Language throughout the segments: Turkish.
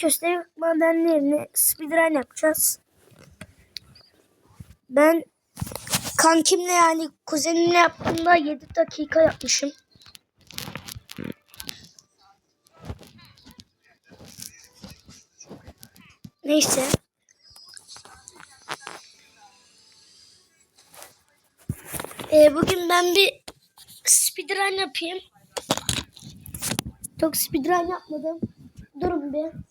köstebek madenlerini speedrun yapacağız. Ben kankimle yani kuzenimle yaptığımda 7 dakika yapmışım. Neyse. Ee, bugün ben bir speedrun yapayım. Çok speedrun yapmadım. Durun bir.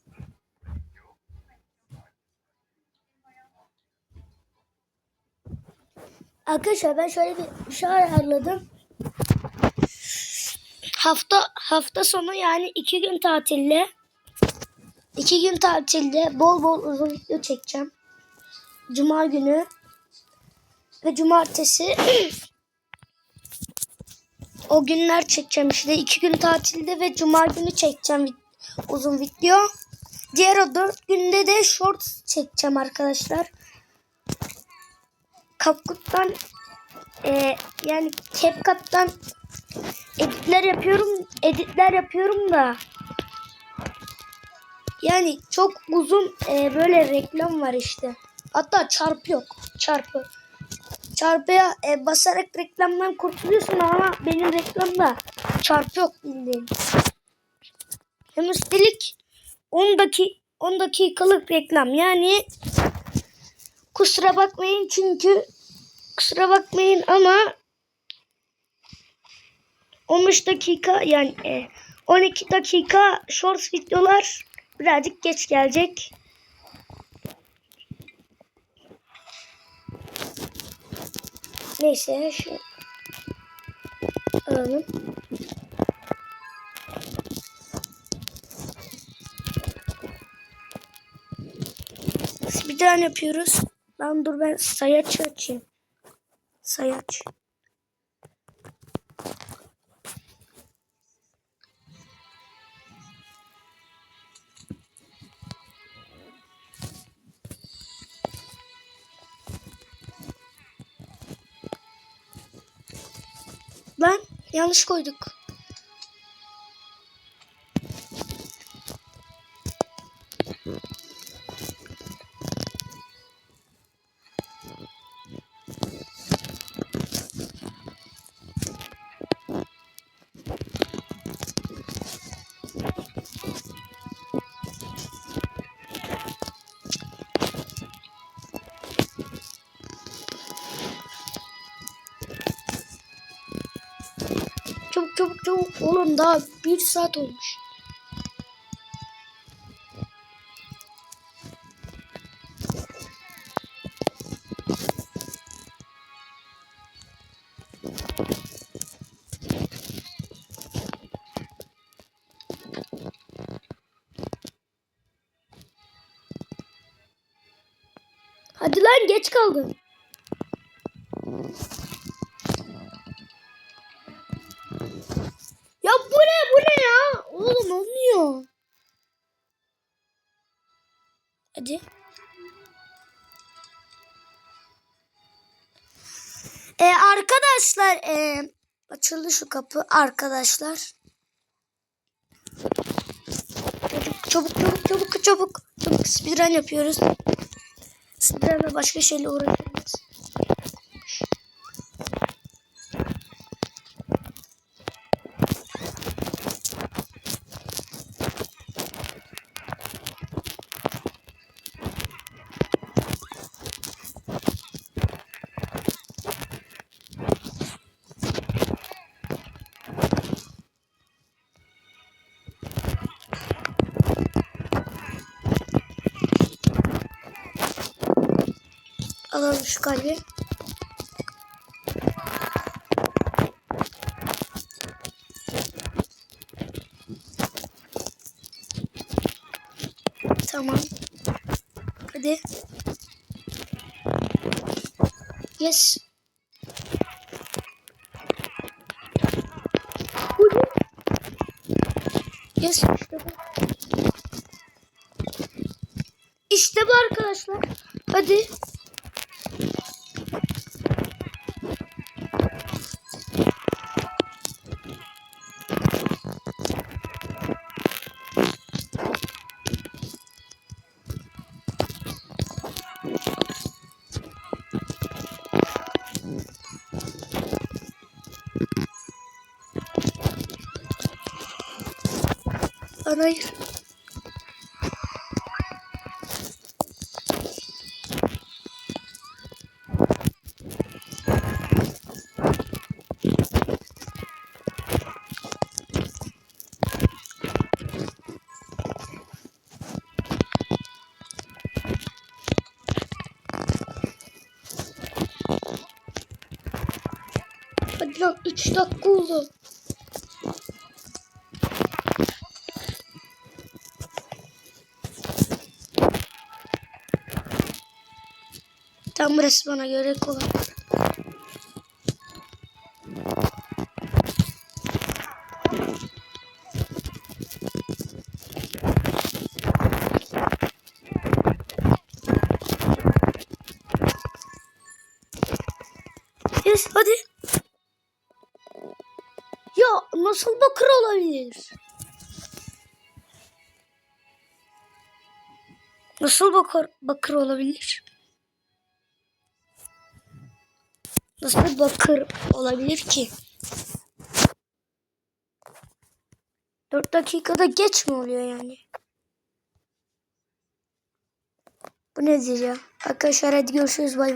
Arkadaşlar ben şöyle bir, şey ayarladım. Hafta hafta sonu yani iki gün tatilde iki gün tatilde bol bol uzun video çekeceğim. Cuma günü ve cumartesi o günler çekeceğim işte. iki gün tatilde ve cuma günü çekeceğim uzun video. Diğer o dört günde de short çekeceğim arkadaşlar. Kapkut'tan e, yani CapCut'tan editler yapıyorum. Editler yapıyorum da yani çok uzun e, böyle reklam var işte. Hatta çarpı yok. Çarpı. Çarpıya e, basarak reklamdan kurtuluyorsun ama benim reklamda çarpı yok bildiğin. Hem üstelik 10 dakika 10 dakikalık reklam. Yani kusura bakmayın çünkü kusura bakmayın ama 15 dakika yani e, 12 dakika short videolar birazcık geç gelecek. Neyse şu alalım. Speedrun yapıyoruz. Lan dur ben sayaç açayım. Sayaç. Lan yanlış koyduk. Çabuk çabuk çabuk. Oğlum daha bir saat olmuş. Hadi lan geç kaldın. Hadi. Ee, arkadaşlar ee, açıldı şu kapı arkadaşlar. Çabuk çabuk çabuk çabuk çabuk. Çabuk speedrun yapıyoruz. Speedrun'la başka şeyle uğraşıyoruz. Alalım şu kalbi. Tamam. Hadi. Yes. Yes işte bu. İşte bu arkadaşlar. Hadi. Lan 3 dakika oldu. Tam burası bana göre kolay. Yes, hadi. Ya nasıl bakır olabilir? Nasıl bakır, bakır olabilir? Nasıl bakır olabilir ki? 4 dakikada geç mi oluyor yani? Bu nedir ya? Arkadaşlar hadi görüşürüz. Bay.